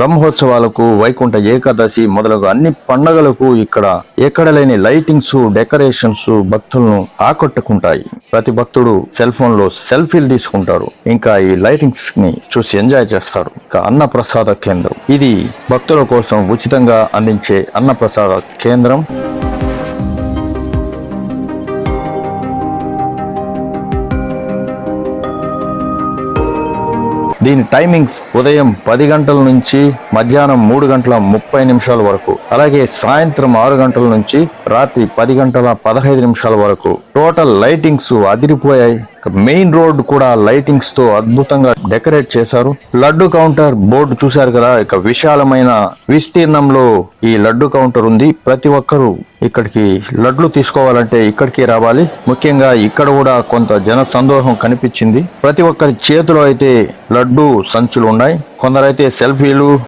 బ్రహ్మోత్సవాలకు వైకుంఠ ఏకాదశి మొదలగు అన్ని పండగలకు ఇక్కడ ఎక్కడ లేని లైటింగ్స్ డెకరేషన్స్ భక్తులను ఆకట్టుకుంటాయి. ప్రతి భక్తుడు సెల్ ఫోన్లో సెల్ఫీలు తీసుకుంటారు. ఇంకా ఈ లైటింగ్స్ని చూసి ఎంజాయ్ చేస్తారు. ఇంకా అన్నప్రసాద కేంద్రం. ఇది భక్తుల కోసం ఉచితంగా అందించే అన్నప్రసాద కేంద్రం. దీని టైమింగ్స్ ఉదయం పది గంటల నుంచి మధ్యాహ్నం మూడు గంటల ముప్పై నిమిషాల వరకు. అలాగే సాయంత్రం ఆరు గంటల నుంచి రాత్రి పది గంటల పదహైదు నిమిషాల వరకు. టోటల్ లైటింగ్స్ అదిరిపోయాయి. మెయిన్ రోడ్ కూడా లైటింగ్స్తో అద్భుతంగా డెకరేట్ చేశారు. లడ్డు కౌంటర్ బోర్డు చూశారు కదా ఇక విశాలమైన విస్తీర్ణంలో ఈ లడ్డు కౌంటర్ ఉంది. ప్రతి ఒక్కరూ ఇక్కడికి లడ్లు తీసుకోవాలంటే ఇక్కడికి రావాలి. ముఖ్యంగా ఇక్కడ కూడా కొంత జన సందోహం కనిపించింది. ప్రతి ఒక్కరి చేతిలో అయితే లడ్డు సంచులు ఉన్నాయి. కొందరైతే సెల్ఫీలు